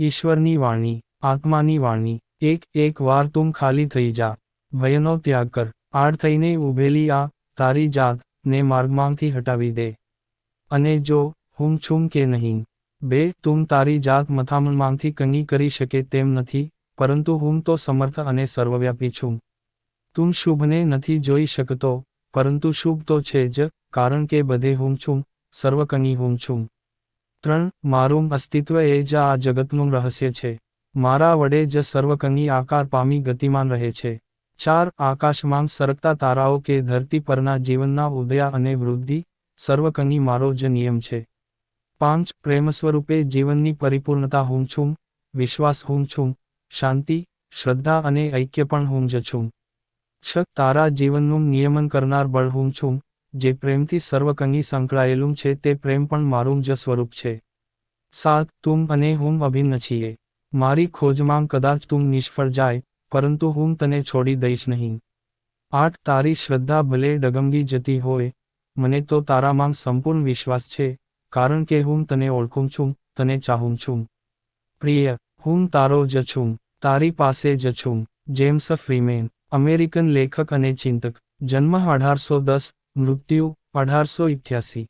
ઈશ્વરની વાણી, આત્માની વાણી, એક એક વાર તું ખાલી થઈ જા, ભયનો ત્યાગ કર, આડ થઈને ઊભેલી આ, તારી જાત, ને માર્ગમાંથી હટાવી દે. અને જો, હું છું કે નહીં? બે, તું તારી જાત મથામણમાંથી કંગી કરી શકે તેમ નથી, પરંતુ હું તો સમર્થ અને સર્વવ્યાપી છું. તું શુભને નથી જોઈ શકતો, પરંતુ શુભ તો છે જ, કારણ કે બધે હું છું, સર્વકની હું છું. ત્રણ મારું અસ્તિત્વ એ જ આ જગતનું રહસ્ય છે. મારા વડે જ સર્વકની આકાર પામી ગતિમાન રહે છે. ચાર, આકાશમાં સરકતા તારાઓ કે ધરતી પરના જીવનના ઉદયા અને વૃદ્ધિ, સર્વકની મારો જ નિયમ છે. પાંચ પ્રેમ સ્વરૂપે જીવનની પરિપૂર્ણતા હું છું, વિશ્વાસ હું છું, શાંતિ, શ્રદ્ધા અને ઐક્ય પણ હું જ છું. છ, તારા જીવનનું નિયમન કરનાર બળ હું છું જે પ્રેમથી સર્વકંગી સંકળાયેલું છે તે પ્રેમ પણ મારું જ સ્વરૂપ છે. સાત તું અને હું અભિન્ન છીએ. મારી ખોજમાં કદાચ તું નિષ્ફળ જાય, પરંતુ હું તને છોડી દઈશ નહીં. આઠ, તારી શ્રદ્ધા ભલે ડગમગી જતી હોય, મને તો તારામાં સંપૂર્ણ વિશ્વાસ છે, કારણ કે હું તને ઓળખું છું, તને ચાહું છું. પ્રિય હું તારો જ છું, તારી પાસે જ છું, જેમ્સ ફ્રીમેન, અમેરિકન લેખક અને ચિંતક, જન્મ અઢારસો દસ મૃત્યુ અઢારસો ઇઠ્યાસી.